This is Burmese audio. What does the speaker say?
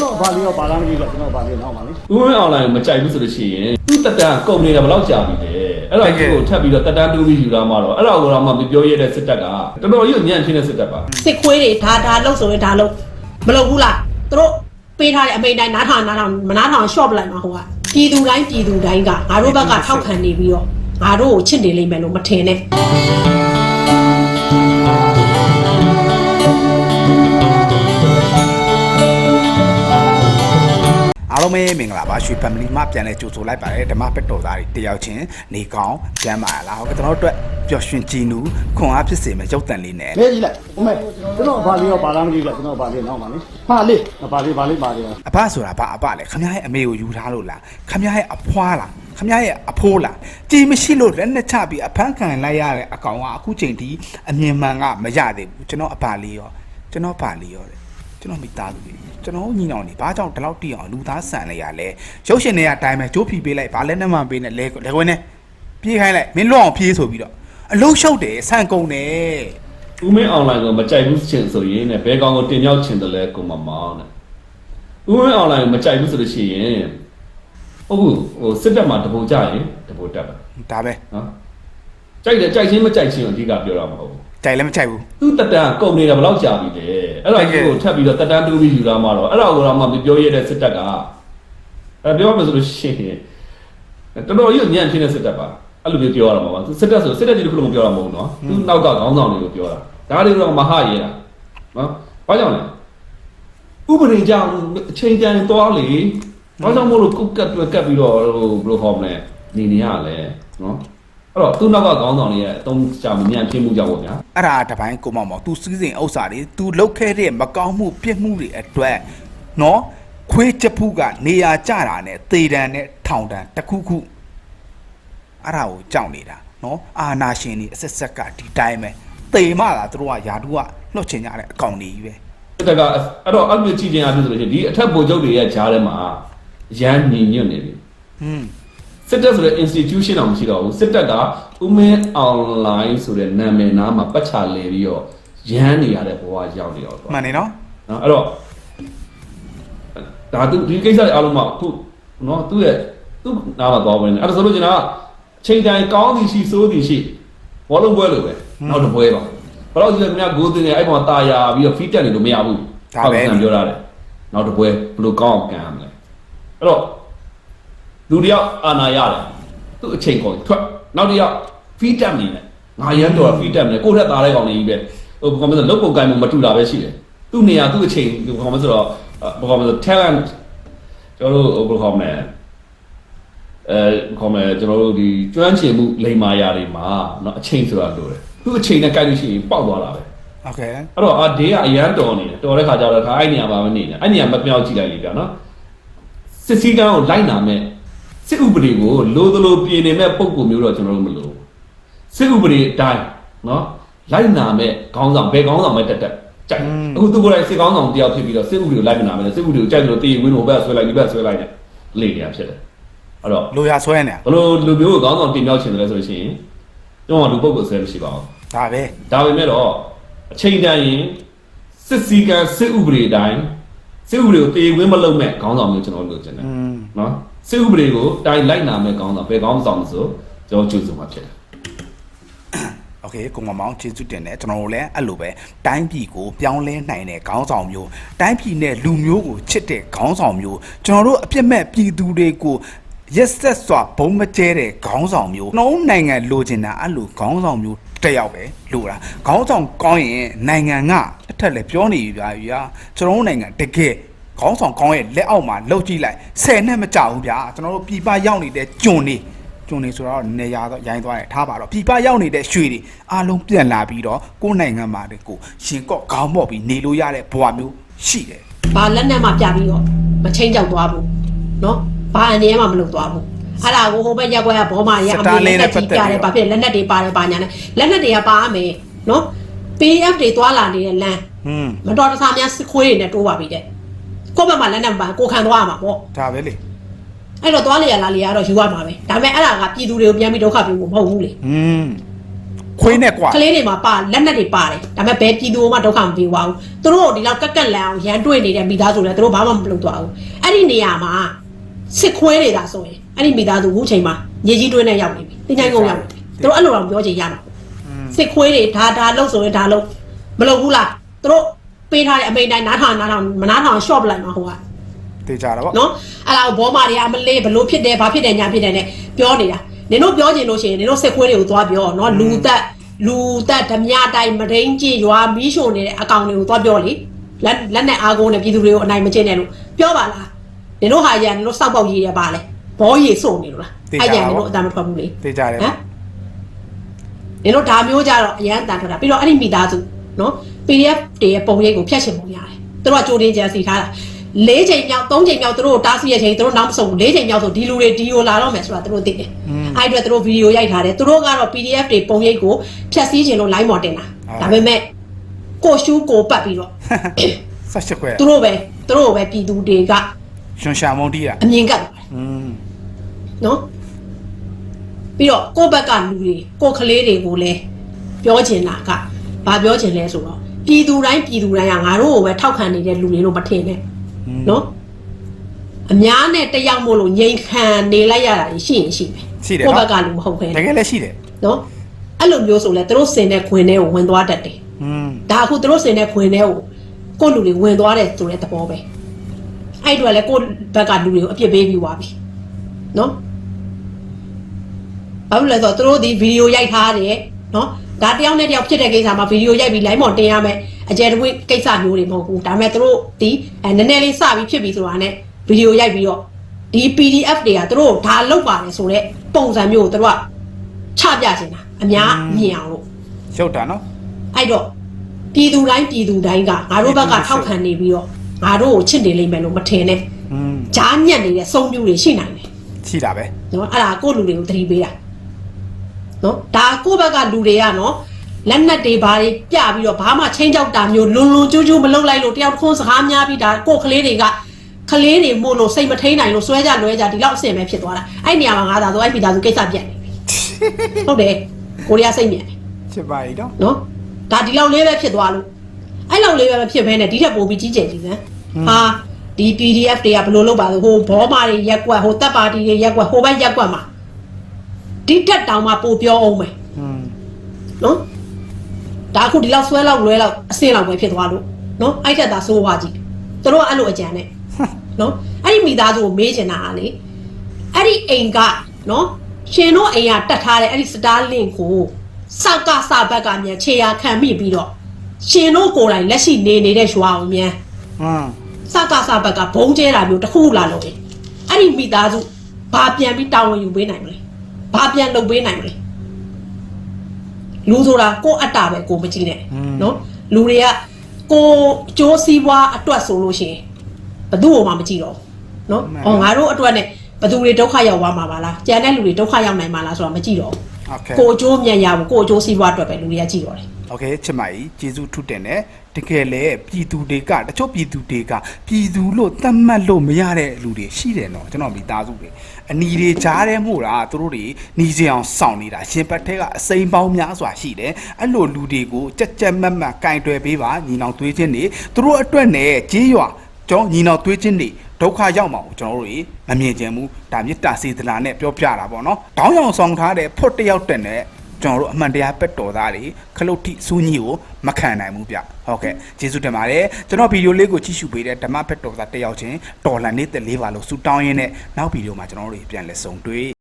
ကျွန်တော်ဘာလေးရောဘာလားမသိဘူးကျွန်တော်ဘာလေးနောက်ပါလေဦးဝင်းအွန်လိုင်းကိုမကြိုက်ဘူးဆိုလို့ရှိရင်သူ့တက်တန်ကုန်နေတာဘယ်လောက်ကြာပြီလဲအဲ့တော့သူ့ကိုထပ်ပြီးတော့တက်တန်တူးပြီးယူလာမှတော့အဲ့တော့ကိုတော့မှမပြောရတဲ့စစ်တပ်ကတော်တော်ကြီးညံ့ဖြစ်တဲ့စစ်တပ်ပါစစ်ခွေးတွေဒါဒါလောက်ဆိုရင်ဒါလောက်မလုပ်ဘူးလားသူတို့ပေးထားတဲ့အမိန့်တိုင်းနားထောင်နားထောင်မနားထောင်ရှော့ပလိုက်မှာဟိုကပြည်သူတိုင်းပြည်သူတိုင်းကငါတို့ဘက်ကထောက်ခံနေပြီးတော့ငါတို့ကိုချစ်နေလိမ့်မယ်လို့မထင်နဲ့ အားလုံးပဲမင်္ဂလာပါရွှေ family မှပြန်လဲကြိုဆိုလိုက်ပါတယ်ဓမ္မပက်တော်သားတွေတယောက်ချင်းနေကောင်းကျမ်းပါလားဟုတ်ကဲ့ကျွန်တော်တို့အတွက်ပျော်ရွှင်ကြည်နူးခွန်အားဖြစ်စေမယ့်ရုပ်တံလေးနဲ့ လေးကြီးလိုက်အမေကျွန်တော်ဘာလေးရောဘာလားမသိဘူးလားကျွန်တော်ဘာလေးနောက်ပါလေဟာလေးဘာလေးဘာလေးဘာလေးရောအဖဆိုတာဘာအဖလဲခမရရဲ့အမေကိုယူထားလို့လားခမရရဲ့အဖွားလားခမရရဲ့အဖိုးလားကြည်မရှိလို့လက်နဲ့ချပြီးအဖမ်းခံလိုက်ရတဲ့အကောင်ကအခုချိန်ထိအမြင်မှန်ကမရသေးဘူးကျွန်တော်အဖလေးရောကျွန်တော်ပါလေးရောတဲ့ ကျွန်တော်မိသားစုတွေကျွန်တော်ညီနောင်နေဘာကြောင့်ဒီလောက်တိအောင်လူသားဆန်လိုက်ရလဲရုပ်ရှင်တွေကအတိုင်းပဲကြိုးဖီပေးလိုက်ဘာလဲနဲ့မှပေးနဲ့လဲလဲခွင်းနဲ့ပြေးခိုင်းလိုက်မင်းလွတ်အောင်ပြေးဆိုပြီးတော့အလုံးရှုပ်တယ်ဆန်ကုန်တယ်ဦးမင်းအွန်လိုင်းကိုမကြိုက်ဘူးချင်ဆိုရင်နဲ့ဘဲကောင်ကိုတင်ရောက်ချင်တယ်လဲကိုမမောင်းတဲ့ဦးမင်းအွန်လိုင်းကိုမကြိုက်ဘူးဆိုလို့ရှိရင်ဟုတ်ဘူးဟိုစစ်တပ်မှာတပူကြရင်တပူတက်ပါဒါပဲနော်ကြိုက်တယ်ကြိုက်ချင်းမကြိုက်ချင်းကိုအဓိကပြောတာမဟုတ်ဘူး ကြိုက်လည်းမကြိုက်ဘူးသူ့တက်တန်ကုန်နေတာဘယ်လောက်ကြာပြီလဲအဲ့တော့သူ့ကိုထပ်ပြီးတော့တက်တန်တူးပြီးယူလာမှတော့အဲ့တော့ကိုတော့မှမပြောရတဲ့စစ်တပ်ကအဲ့ပြောမှဆိုလို့ရှိရင်တော်တော်ကြီးညံ့ဖြစ်တဲ့စစ်တပ်ပါအဲ့လိုမျိုးပြောရတာမှာပါသူစစ်တပ်ဆိုစစ်တပ်ကြီးတစ်ခုလုံးပြောတာမဟုတ်ဘူးနော်သူနောက်ကခေါင်းဆောင်တွေကိုပြောတာဒါတွေတော့မဟရဲတာနော်ဘာကြောင့်လဲဥပဒေကြောင့်အချိန်တန်သွားလေဘာကြောင့်မို့လို့ကုတ်ကတ်တွက်ကတ်ပြီးတော့ဟိုဘယ်လိုဟောမလဲနေနေရလဲနော် အဲ့တော့သူ့နောက်ကခေါင်းဆောင်တွေရဲ့အတုံးချမညံ့ဖြစ်မှုကြောင့်ပေါ့ဗျာအဲ့ဒါတပိုင်းကိုမောင်မောင် तू စီးစိမ်ဥစ္စာတွေ तू လုတ်ခဲ့တဲ့မကောင်းမှုပြစ်မှုတွေအတွက်နော်ခွေးချက်ဖူးကနေရာကျတာနဲ့သေတံနဲ့ထောင်တံတစ်ခုခုအဲ့ဒါကိုကြောက်နေတာနော်အာနာရှင်တွေအဆက်ဆက်ကဒီတိုင်းပဲသေမလာသူတို့ကယာတုကလွှတ်ချင်ကြတဲ့အကောင်တွေကြီးပဲစစ်တပ်ကအဲ့တော့အဲ့လိုကြည့်ချင်ရပြီဆိုလို့ရှိရင်ဒီအထက်ဗိုလ်ချုပ်တွေရဲ့ဂျားထဲမှာရန်ညီညွတ်နေပြီဟွန်း စစ်တပ်ဆိုတဲ့ institution တော့မရှိတော့ဘူးစစ်တပ်ကဥမင်း online ဆိုတဲ့နာမည်နားမှာပတ်ချလဲပြီးတော့ရန်နေရတဲ့ဘဝရောက်နေတော့မှန်နေနော်နော်အဲ့တော့ဒါသူဒီကိစ္စတွေအားလုံးမှာခုနော်သူ့ရဲ့သူ့နားမှာသွားဝင်နေအဲ့ဒါဆိုလို့ကျွန်တော်ကအချိန်တိုင်းကောင်းသည်ရှိစိုးသည်ရှိဘောလုံးပွဲလိုပဲနောက်တစ်ပွဲပါဘယ်တော့ဒီကခင်ဗျာဂိုးတင်နေအဲ့ပေါ်တာယာပြီးတော့ feed တက်နေလို့မရဘူးဒါပဲဟုတ်ကဲ့ပြောရတယ်နောက်တစ်ပွဲဘယ်လိုကောင်းအောင်ကန်ရမလဲအဲ့တော့ လူတယောက်အာနာရတယ်သူ့အချိန်ကုန်ထွက်နောက်တစ်ယောက် feed တက်နေတယ်ငါရမ်းတော့ feed တက်နေကိုယ့်ထက်သားတဲ့ကောင်တွေကြီးပဲဟိုဘာမှမဆိုလုတ်ပုံကိုင်မှုမတူတာပဲရှိတယ်သူ့နေရာသူ့အချိန်ဘာမှမဆိုတော့ဘာမှမဆို talent ကျွန်တော်တို့ဘယ်လိုခေါ်မလဲအဲခေါ်မယ်ကျွန်တော်တို့ဒီကျွမ်းကျင်မှုလိမ္မာယာတွေမှာเนาะအချိန်ဆိုတာလိုတယ်သူ့အချိန်နဲ့ကြိုက်လို့ရှိရင်ပေါက်သွားတာပဲ โอเค အဲ့တော့အာဒေးကအရန်တော်နေတယ်တော်တဲ့ခါကျတော့ခါအဲ့နေရာမှာမနေနဲ့အဲ့နေရာမပြောင်းကြည့်လိုက်လေဗျာနော်စစ်စည်းကမ်းကိုလိုက်နာမဲ့ စစ်ဥပဒေကိုလိုသလိုပြင်နေမဲ့ပုံကူမျိုးတော့ကျွန်တော်တို့မလိုစစ်ဥပဒေအတိုင်းနော်လိုက်နာမဲ့ခေါင်းဆောင်ဘယ်ခေါင်းဆောင်မဲ့တက်တက်ကြိုက်အခုသူကိုယ်တိုင်စစ်ခေါင်းဆောင်တယောက်ဖြစ်ပြီးတော့စစ်ဥပဒေကိုလိုက်မနာမဲ့စစ်ဥပဒေကိုကြိုက်လို့တေးဝင်လို့ဘက်ဆွဲလိုက်ဒီဘက်ဆွဲလိုက်နဲ့လေနေရဖြစ်တယ်အဲ့တော့လိုရာဆွဲနေတာဘလို့လူမျိုးကိုခေါင်းဆောင်တင်မြောက်ချင်တယ်လဲဆိုလို့ရှိရင်ကျွန်တော်ကလူပုဂ္ဂိုလ်ဆွဲမရှိပါဘူးဒါပဲဒါပေမဲ့တော့အချိန်တန်ရင်စစ်စည်းကမ်းစစ်ဥပဒေအတိုင်းစစ်ဥပဒေကိုတေဝင်းမလုပ်မဲ့ခေါင်းဆောင်မျိုးကျွန်တော်တို့လိုချင်တယ်อืมနော် စစ်ဥပဒေကိုတိုင်းလိုက်နာမဲ့ခေါင်းဆောင်ဘယ်ခေါင်းဆောင်မဆိုကျွန်တော်ကြိုးစုံမှာဖြစ်တယ် โอเคကိုမမောင်ကျေးဇူးတင်တယ်ကျွန်တော်တို့လည်းအဲ့လိုပဲတိုင်းပြည်ကိုပြောင်းလဲနိုင်တဲ့ခေါင်းဆောင်မျိုးတိုင်းပြည်နဲ့လူမျိုးကိုချစ်တဲ့ခေါင်းဆောင်မျိုးကျွန်တော်တို့အပြစ်မဲ့ပြည်သူတွေကိုရက်ဆက်စွာဘုံမကျဲတဲ့ခေါင်းဆောင်မျိုးနှုံးနိုင်ငံလိုချင်တာအဲ့လိုခေါင်းဆောင်မျိုးတစ်ယောက်ပဲလိုတာခေါင်းဆောင်ကောင်းရင်နိုင်ငံကအထက်လည်းပြောနေပြီဗျာဗျာကျွန်တော်တို့နိုင်ငံတကယ် ခေါင်းဆောင်ကောင်းရဲ့လက်အောက်မှာလှုပ်ကြည့်လိုက်ဆယ်နှစ်မကြဘူးဗျာကျွန်တော်တို့ပြည်ပရောက်နေတဲ့ကျွန်နေကျွန်းနေဆိုတော့နေရာတော့ရိုင်းသွားတယ်ထားပါတော့ပြပရောက်နေတဲ့ရွှေတွေအားလုံးပြန်လာပြီးတော့ကိုယ်နိုင်ငံမှာတည်းကိုရှင်ကော့ခေါင်းမော့ပြီးနေလို့ရတဲ့ဘဝမျိုးရှိတယ်ဘာလက်နဲ့မှပြပြီးတော့မချင်းကြောက်သွားဘူးနော်ဘာအနေနဲ့မှမလုပ်သွားဘူးအဲ့ဒါကိုဟိုဘက်ရက်ွက်ကဘောမရအမေလက်ကြီးပြတယ်ဘာဖြစ်လက်နက်တွေပါတယ်ဘာညာနဲ့လက်နက်တွေကပါအမေနော် PF တွေသွားလာနေတဲ့လမ်းဟွန်းမတော်တဆများစစ်ခွေးတွေနဲ့တိုးပါပြီတဲ့ ကိုယ့်ဘက်မှာလက်နက်ပါကိုခံသွားရမှာပေါ့ဒါပဲလေအဲ့တော့သွားလေရလာလေရတော့ယူရမှာပဲဒါပေမဲ့အဲ့ဒါကပြည်သူတွေကိုပြန်ပြီးဒုက္ခပေးဖို့မဟုတ်ဘူးလေဟွန်းခွေးနဲ့ကွာကလေးတွေမှာပါလက်နက်တွေပါတယ်ဒါပေမဲ့ဘယ်ပြည်သူမှဒုက္ခမပေးပါဘူးသူတို့ဒီလောက်ကက်ကက်လန်အောင်ရန်တွေ့နေတဲ့မိသားစုတွေသူတို့ဘာမှမလုပ်တော့ဘူးအဲ့ဒီနေရာမှာစစ်ခွဲနေတာဆိုရင်အဲ့ဒီမိသားစုအခုချိန်မှာညကြီးတွင်းနဲ့ရောက်နေပြီတင်ချိုင်းကုန်းရောက်နေပြီသူတို့အဲ့လိုတော့ပြောချင်ရမှာစစ်ခွဲတွေဒါဒါလုပ်ဆိုရင်ဒါလုပ်မလုပ်ဘူးလားသူတို့ ပေးထားတဲ့အမိန်တိုင်းနားထောင်နားထောင်မနားထောင်ရှော့ပလိုက်မှာဟိုကတေးကြတာပေါ့နော်အဲ့ဒါကိုဘောမာတွေကအမလေးဘလို့ဖြစ်တယ်ဘာဖြစ်တယ်ညာဖြစ်တယ်နဲ့ပြောနေတာနင်တို့ပြောချင်လို့ရှိရင်နင်တို့စစ်ခွေးတွေကိုသွားပြောနော်လူသက်လူသက်ဓမြတိုင်းမရင်းကြီးရွာမီးရှို့နေတဲ့အကောင်တွေကိုသွားပြောလေလက်လက်နဲ့အာကုန်းနဲ့ပြည်သူတွေကိုအနိုင်မကျင်းနဲ့လို့ပြောပါလားနင်တို့ဟာရန်နင်တို့စောက်ပေါက်ရေးရပါလေဘောရီစုံနေလို့လားအဲ့ရန်နင်တို့အတမ်းမထွက်ဘူးလေတေးကြတယ်ဟမ်နင်တို့ဒါမျိုးကြတော့အရန်တန်ထွက်တာပြီးတော့အဲ့ဒီမိသားစု နော် PDF တွေရဲ့ပုံရိပ်ကိုဖျက်ရှင်ပုံရတယ်သူတို့ကကြိုတင်ကြံစီထားတာ၄ချိန်မြောက်၃ချိန်မြောက်သူတို့ကိုတားဆီးရချိန်သူတို့နောက်မဆုံးဘူး၄ချိန်မြောက်ဆိုဒီလူတွေဒီကိုလာတော့မယ်ဆိုတာသူတို့သိတယ်အဲ့အတွက်သူတို့ဗီဒီယိုရိုက်ထားတယ်သူတို့ကတော့ PDF တွေပုံရိပ်ကိုဖျက်ဆီးခြင်းလို့ line ပေါ်တင်တာဒါပေမဲ့ကိုရှူးကိုပတ်ပြီးတော့ဆက်ရှစ်ခွဲသူတို့ပဲသူတို့ပဲပြည်သူတွေကရွှန်ရှာမုံတီးတာအမြင်ကတ်သွားတယ်อืมနော်ပြီးတော့ကိုယ့်ဘက်ကလူတွေကိုယ်ကလေးတွေကိုလည်းပြောချင်တာက ဘာပြောချင်လဲဆိုတော့ပြည်သူတိုင်းပြည်သူတိုင်းကငါတို့ကိုပဲထောက်ခံနေတဲ့လူတွေလို့မထင်နဲ့နော်အများနဲ့တယောက်မို့လို့ငြိမ်ခံနေလိုက်ရတာရှိရင်ရှိမယ်ရှိတယ်ကိုယ့်ဘနော်က်ကလူမဟုတ်ခဲတကယ်လည်းရှိတယ်နော်အဲ့လိုမျိုးဆိုလဲသူတို့စင်တဲ့ခွင်ထဲကိုဝင်သွားတတ်တယ်อืมဒါအခုသူတို့စင်တဲ့ခွင်ထဲကိုကိုယ့်လူတွေဝင်သွားတယ်ဆိုတဲ့သဘောပဲအဲ့အတော့လဲကိုယ့်ဘက်ကလူတွေကိုအပြစ်ပေးပြီးသွားပြီနော်ဘာလို့လဲဆိုတော့သူတို့ဒီဗီဒီယိုရိုက်ထားတယ်နော် ဒါတယောက်နဲ့တယောက်ဖြစ်တဲ့ကိစ္စမှာဗီဒီယိုရိုက်ပြီး line ပေါ်တင်ရမယ်အကျယ်တဝိကိစ္စမျိုးတွေမဟုတ်ဘူးဒါပေမဲ့သူတို့ဒီအဲနည်းနည်းလေးစပြီးဖြစ်ပြီးဆိုတာနဲ့ဗီဒီယိုရိုက်ပြီးတော့ဒီ PDF တွေကသူတို့ဒါလောက်ပါတယ်ဆိုတော့ပုံစံမျိုးကိုသူတို့ကချပြချင်တာအများမြင်အောင်လို့ရုပ်တာနော်အဲ့တော့ပြည်သူတိုင်းပြည်သူတိုင်းကငါတို့ဘက်ကထောက်ခံနေပြီးတော့ငါတို့ကိုချစ်နေလိမ့်မယ်လို့မထင်နဲ့อืมဂျားညက်နေတဲ့စုံပြူတွေရှိနိုင်တယ်ရှိတာပဲနော်အဲ့ဒါကိုယ့်လူတွေကိုသတိပေးတာ နော်ဒါကိုယ့်ဘက်ကလူတွေကနော်လက်နက်တွေဘာတွေပြပြီးတော့ဘာမှချင်းကြောက်တာမျိုးလွန်လွန်ကျူးကျူးမလုပ်လိုက်လို့တယောက်တစ်ခုစကားများပြီးဒါကိုယ့်ကလေးတွေကကလေးတွေမို့လို့စိတ်မထိန်နိုင်လို့စွဲကြလွဲကြဒီလောက်အဆင်ပဲဖြစ်သွားတာအဲ့နေရာမှာငါသာဆိုအဲ့မိသားစုကိစ္စပြတ်နေပြီဟုတ်တယ်ကိုရီးယားစိတ်မြတ်တယ်ချစ်ပါ ਈ တော့နော်ဒါဒီလောက်လေးပဲဖြစ်သွားလို့အဲ့လောက်လေးပဲမဖြစ်ဘဲနဲ့ဒီထက်ပိုပြီးကြီးကျယ်ကြီးစမ်းဟာဒီ PDF တွေကဘယ်လိုလုပ်ပါလဲဟိုဘောမာတွေရက်ကွက်ဟိုတပ်ပါတီတွေရက်ကွက်ဟိုဘက်ရက်ကွက်မှာ ဒီတက်တောင်မှပိုပြောအောင်မယ်နော်ဒါအခုဒီလောက်ဆွဲလောက်လွဲလောက်အဆင်လောက်ပဲဖြစ်သွားလို့နော်အဲ့ထက်သာစိုးွားကြည့်သူတို့ကအဲ့လိုအကြံနဲ့နော်အဲ့ဒီမိသားစုကိုမေးချင်တာကလေအဲ့ဒီအိမ်ကနော်ရှင်တို့အိမ်ကတတ်ထားတဲ့အဲ့ဒီ star link ကိုစောက်ကစဘက်ကမြန်ခြေရာခံမိပြီးတော့ရှင်တို့ကိုယ်တိုင်လက်ရှိနေနေတဲ့ရွာအောင်မြန်ဟမ်စကစဘက်ကဘုံကျဲတာမျိုးတစ်ခုလာလို့အဲ့ဒီမိသားစုဘာပြန်ပြီးတာဝန်ယူပေးနိုင်မလဲ ဘာပြန်လုပ်ပေးနိုင်မလဲလူဆိုတာကိုယ့်အတ္တပဲကိုမကြည့်နဲ့နော်လူတွေကကိုကြိုးစည်းပွားအတွက်ဆိုလို့ရှိရင်ဘသူ့ကိုမှမကြည့်တော့နော်ဟောငါတို့အတွက်နဲ့ဘသူတွေဒုက္ခရောက်သွားမှာပါလားကြံတဲ့လူတွေဒုက္ခရောက်နိုင်မှာလားဆိုတာမကြည့်တော့ကိုကြိုးမြန်ရဘူးကိုကြိုးစည်းပွားအတွက်ပဲလူတွေကကြည့်တော့တယ် โอเคချစ်မကြီးကျေးဇူးထုတင်တယ်တကယ်လေပြည်သူတွေကတချို့ပြည်သူတွေကပြည်သူလို့သတ်မှတ်လို့မရတဲ့လူတွေရှိတယ်နော်ကျွန်တော်မိသားစုတွေအနီတွေကြားထဲမှုတာသူတို့တွေหนีစအောင်စောင့်နေတာရှင်ပတ်ထဲကအစိမ်းပေါင်းများစွာရှိတယ်အဲ့လိုလူတွေကိုကြက်ကြက်မတ်မတ်ကင်တွယ်ပေးပါညီနောင်သွေးချင်းတွေသူတို့အတွက်နဲ့ကြေးရွာကျွန်တော်ညီနောင်သွေးချင်းတွေဒုက္ခရောက်မှာကိုကျွန်တော်တို့တွေမမြင်ကြဘူးဒါမြစ်တာစေတနာနဲ့ပြောပြတာပေါ့နော်တောင်းရောင်ဆောင်ထားတဲ့ဖွတ်တယောက်တက်နဲ့ ကျွန်တော်တို့အမှန်တရားပက်တော်သားတွေခလုတ်တိစူးကြီးကိုမခံနိုင်ဘူးဗျဟုတ်ကဲ့ကျေးဇူးတင်ပါတယ်ကျွန်တော်ဗီဒီယိုလေးကိုကြည့်ရှုပေးတဲ့ဓမ္မပက်တော်သားတစ်ယောက်ချင်းတော်လန်နေတဲ့လေးပါလို့စူတောင်းရင်းနဲ့နောက်ဗီဒီယိုမှာကျွန်တော်တို့ပြန်လည်ဆုံတွေ့